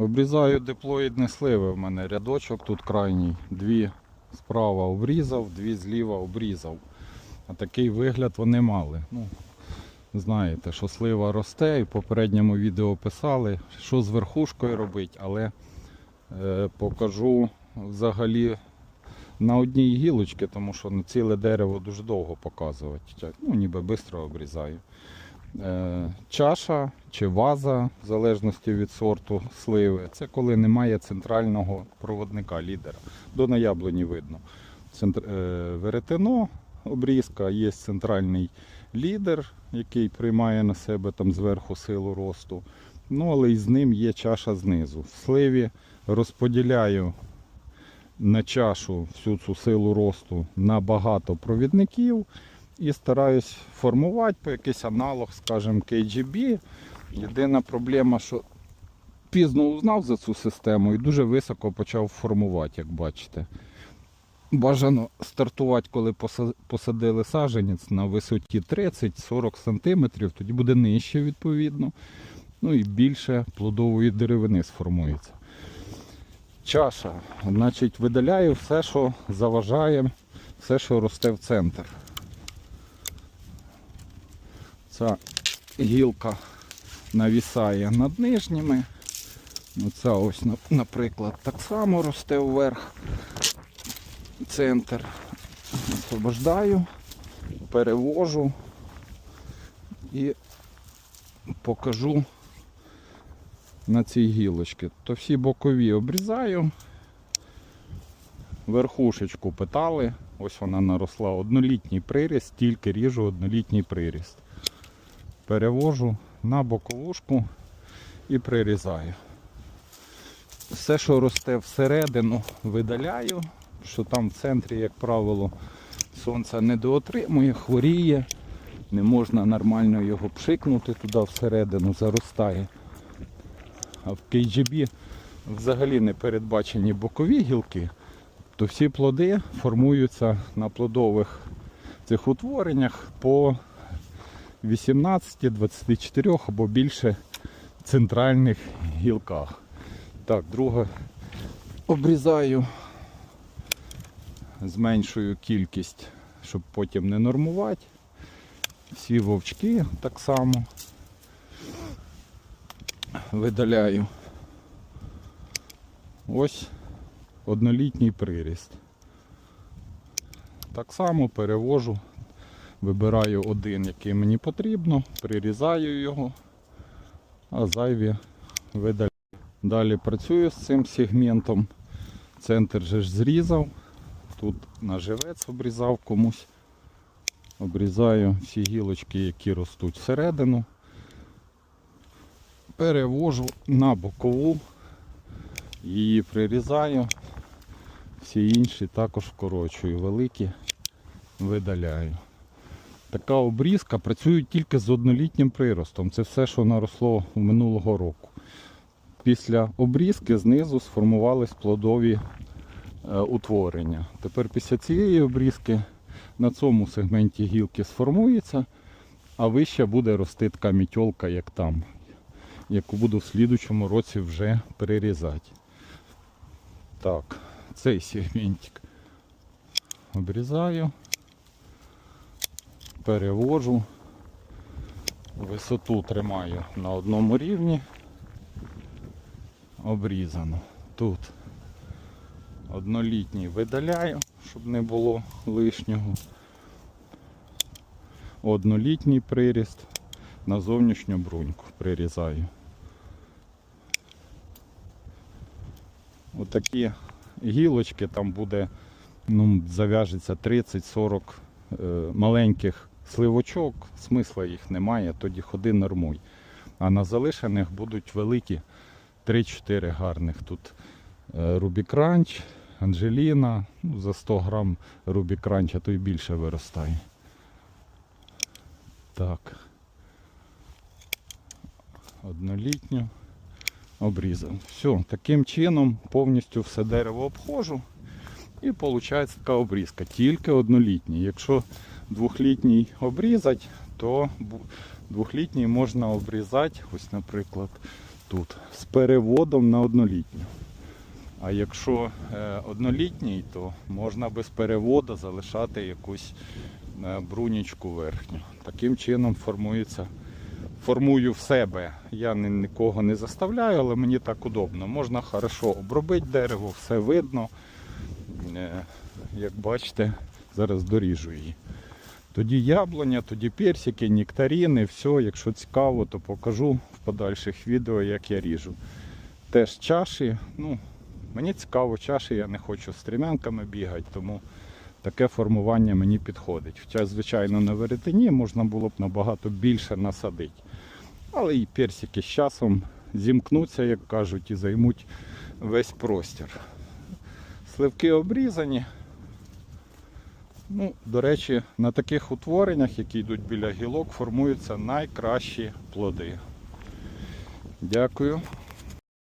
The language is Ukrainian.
Обрізаю диплоїдні сливи в мене. Рядочок тут крайній. Дві справа обрізав, дві зліва обрізав. А такий вигляд вони мали. Ну, знаєте, що слива росте, і в попередньому відео писали, що з верхушкою робити, але е, покажу взагалі на одній гілочці, тому що ціле дерево дуже довго показувати. Ну, ніби швидко обрізаю. Е, чаша чи ваза, в залежності від сорту сливи, це коли немає центрального проводника лідера. До на яблуні видно. Центр, е, веретено, обрізка, є центральний лідер, який приймає на себе там зверху силу росту. Ну, але і з ним є чаша знизу. В сливі розподіляю на чашу всю цю силу росту на багато провідників і стараюсь формувати по якийсь аналог, скажімо, KGB. Єдина проблема, що пізно узнав за цю систему і дуже високо почав формувати, як бачите. Бажано стартувати, коли посадили саджанець на висоті 30-40 см, тоді буде нижче відповідно. Ну і більше плодової деревини сформується. Чаша. Значить, видаляю все, що заважає, все, що росте в центр. Ця гілка навісає над нижніми. Оця ось, наприклад, так само росте вверх. Центр. Освобождаю, перевожу і покажу на цій гілочці. То всі бокові обрізаю. Верхушечку питали. Ось вона наросла. Однолітній приріст, тільки ріжу однолітній приріст. Перевожу на боковушку і прирізаю. Все, що росте всередину, видаляю, що там в центрі, як правило, сонце не доотримує, хворіє, не можна нормально його пшикнути туди всередину, заростає. А в KGB взагалі не передбачені бокові гілки, то всі плоди формуються на плодових цих утвореннях по 18, 24 або більше центральних гілках. Так, друге обрізаю, зменшую кількість, щоб потім не нормувати. Всі вовчки так само видаляю. Ось однолітній приріст. Так само перевожу, вибираю один, який мені потрібно, прирізаю його, а зайві видаляю. Далі працюю з цим сегментом. Центр же ж зрізав. Тут наживець обрізав комусь. Обрізаю всі гілочки, які ростуть всередину. Перевожу на бокову, її прирізаю. Всі інші також вкорочую, великі видаляю. Така обрізка працює тільки з однолітнім приростом. Це все, що наросло минулого року. Після обрізки знизу сформувались плодові е, утворення. Тепер після цієї обрізки на цьому сегменті гілки сформується, а вище буде рости така мітьолка, як там, яку буду в слідучому році вже перерізати. Так, цей сегментик обрізаю, перевожу, висоту тримаю на одному рівні обрізано. Тут однолітній видаляю, щоб не було лишнього. Однолітній приріст на зовнішню бруньку прирізаю. Отакі гілочки там буде, ну, зав'яжеться 30-40 е, маленьких сливочок, смисла їх немає, тоді ходи нормуй. А на залишених будуть великі 3-4 гарних. Тут е, Рубікранч, Анжеліна, ну, за 100 грам Рубікранча, то й більше виростає. Так. Однолітню обрізав. Все, таким чином повністю все дерево обходжу. І виходить така обрізка. Тільки однолітній. Якщо двохлітній обрізати, то двохлітній можна обрізати, ось, наприклад, тут з переводом на однолітню. А якщо е, однолітній, то можна без переводу залишати якусь е, брунічку верхню. Таким чином формується, формую в себе. Я ні- нікого не заставляю, але мені так удобно. Можна хорошо обробити дерево, все видно. Е, Як бачите, зараз доріжу її. Тоді яблуня, тоді персики, нектаріни, все. Якщо цікаво, то покажу в подальших відео, як я ріжу. Теж чаші. Ну, мені цікаво чаші, я не хочу стрімянками бігати, тому таке формування мені підходить. Хоча, звичайно, на веретені можна було б набагато більше насадити. Але і персики з часом зімкнуться, як кажуть, і займуть весь простір. Сливки обрізані. Ну, до речі, на таких утвореннях, які йдуть біля гілок, формуються найкращі плоди. Дякую.